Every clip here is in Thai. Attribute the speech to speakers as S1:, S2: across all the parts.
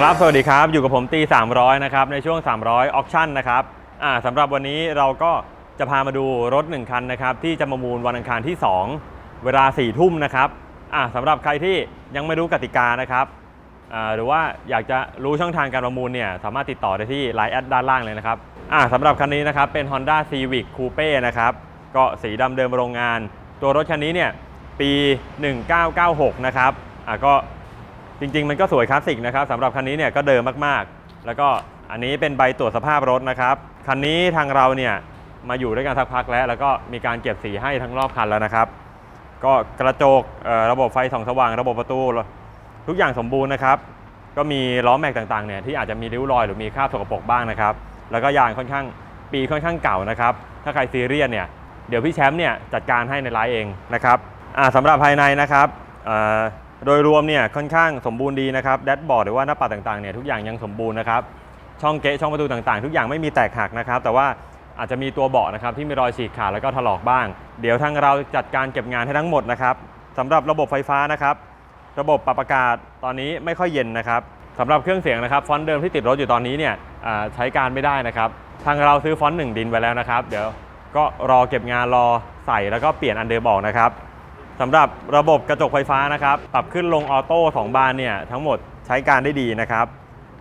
S1: ครับ สวัสดีครับ อยู่กับผมตี300 นะครับ ในช่วง 300 ออคชั่นนะครับอ่าสำหรับวันนี้เราก็จะพามาดูรถ 1 คันนะครับ ที่จะประมูลวันอังคารที่ 2 เวลา 4 ทุ่มนะครับอ่าสำหรับใครที่ยังไม่รู้กติกานะครับอ่าหรือว่าอยากจะรู้ช่องทางการประมูลเนี่ย สามารถติดต่อได้ที่ Line แอดด้านล่างเลยนะครับอ่าสำหรับคันนี้นะครับ เป็น Honda Civic Coupe นะครับ ก็สีดำเดิมโรงงาน ตัวรถคันนี้เนี่ย ปี 1996 นะครับอ่าก็ จริง ๆ มันก็สวยคลาสสิกนะครับสำหรับคันนี้เนี่ยก็เดิมมากๆ แล้วก็อันนี้เป็นใบตรวจสภาพรถนะครับ คันนี้ทางเราเนี่ยมาอยู่ด้วยกันสักพักแล้ว แล้วก็มีการเก็บสีให้ทั้งรอบคันแล้วนะครับ ก็กระจกระบบไฟส่องสว่าง ระบบประตู ทุกอย่างสมบูรณ์นะครับ ก็มีล้อแม็กต่างๆเนี่ยที่อาจจะมีริ้วรอยหรือมีคราบสกปรกบ้างนะครับ แล้วก็ยางค่อนข้างปีค่อนข้างเก่านะครับ ถ้าใครซีเรียสเนี่ยเดี๋ยวพี่แชมป์เนี่ยจัดการให้ในไลน์เองนะครับสำหรับภายในนะครับ โดยรวมเนี่ยค่อนข้างสมบูรณ์ดีนะครับแดชบอร์ดหรือว่าหน้าปัดต่างๆเนี่ยทุกอย่างยังสมบูรณ์นะครับช่องเกะช่องประตูต่างๆ ทุกอย่างไม่มีแตกหักนะครับ แต่ว่าอาจจะมีตัวเบาะนะครับที่มีรอยฉีกขาดแล้วก็ถลอกบ้าง เดี๋ยวทางเราจัดการเก็บงานให้ทั้งหมดนะครับสำหรับระบบไฟฟ้านะครับ ระบบปรับอากาศตอนนี้ไม่ค่อยเย็นนะครับสำหรับเครื่องเสียงนะครับฟอนต์เดิมที่ติดรถอยู่ตอนนี้เนี่ยใช้การไม่ได้นะครับ ทางเราซื้อฟอนต์หนึ่งดินไปแล้วนะครับ เดี๋ยวก็รอเก็บงานรอใส่แล้วก็เปลี่ยนอันเดิมออกนะครับ สำหรับระบบกระจกไฟฟ้านะครับปรับขึ้นลงออโต้สองบานเนี่ยทั้งหมดใช้การได้ดีนะครับ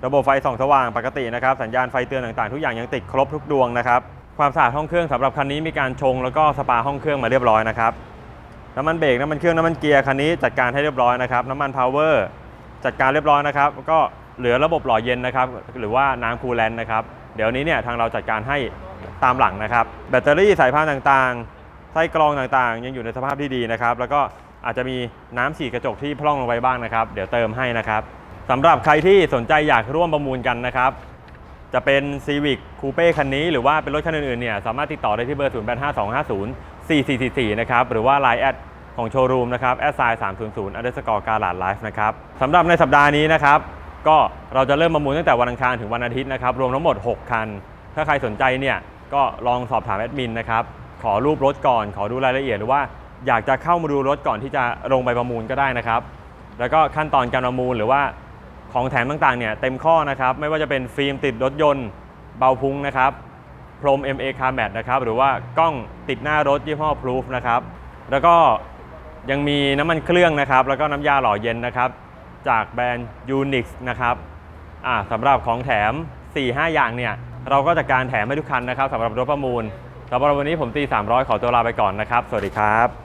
S1: ระบบไฟส่องสว่างปกตินะครับ สัญญาณไฟเตือนต่างๆ ทุกอย่างยังติดครบทุกดวงนะครับ ความสะอาดห้องเครื่องสำหรับคันนี้มีการชงแล้วก็สปาห้องเครื่องมาเรียบร้อยนะครับน้ำมันเบรกน้ำมันเครื่องน้ำมันเกียร์คันนี้จัดการให้เรียบร้อยนะครับน้ำมันพาวเวอร์จัดการเรียบร้อยนะครับแล้วก็เหลือระบบหล่อเย็นนะครับหรือว่าน้ำคูลแลนต์นะครับเดี๋ยวนี้เนี่ยทางเราจัดการให้ตามหลังนะครับ แบตเตอรี่สายพานต่างๆ ไส้กรองต่างๆ ยังอยู่ในสภาพที่ดีนะครับ แล้วก็อาจจะมีน้ำฉีกระจกที่พร่องลงไปบ้างนะครับ เดี๋ยวเติมให้นะครับสำหรับใครที่สนใจอยากร่วมประมูลกันนะครับ จะเป็น Civic Coupe คันนี้ หรือว่าเป็นรถคันอื่นๆเนี่ยสามารถติดต่อได้ที่เบอร์ 0 8 5 2 5 0 4 4 4 4 นะครับ หรือว่า Line แอดของโชว์รูมนะครับแอดไซน์300 underscore การ์ลาดไลฟ์นะครับสำหรับในสัปดาห์นี้นะครับ ก็เราจะเริ่มประมูลตั้งแต่วันอังคารถึงวันอาทิตย์นะครับ รวมทั้งหมด 6 คัน ถ้าใครสนใจเนี่ยก็ลองสอบถามแอดมินนะครับ ขอรูปรถก่อน ขอดูรายละเอียดหรือว่าอยากจะเข้ามาดูรถก่อนที่จะลงไปประมูลก็ได้นะครับ แล้วก็ขั้นตอนการประมูลหรือว่าของแถมต่างๆเนี่ยเต็มข้อนะครับ ไม่ว่าจะเป็นฟิล์มติดรถยนต์เบาพุงนะครับพรม MA Car Mat นะครับหรือว่ากล้องติดหน้ารถยี่ห้อ Proof นะครับแล้วก็ยังมีน้ำมันเครื่องนะครับ แล้วก็น้ำยาหล่อเย็นนะครับ จากแบรนด์ Unix นะครับอ่าสำหรับของแถม 4-5 อย่างเนี่ยเราก็จัดการแถมให้ทุกคันนะครับสำหรับรถประมูล สำหรับวันนี้ผมตี300 ขอตัวลาไปก่อนนะครับ สวัสดีครับ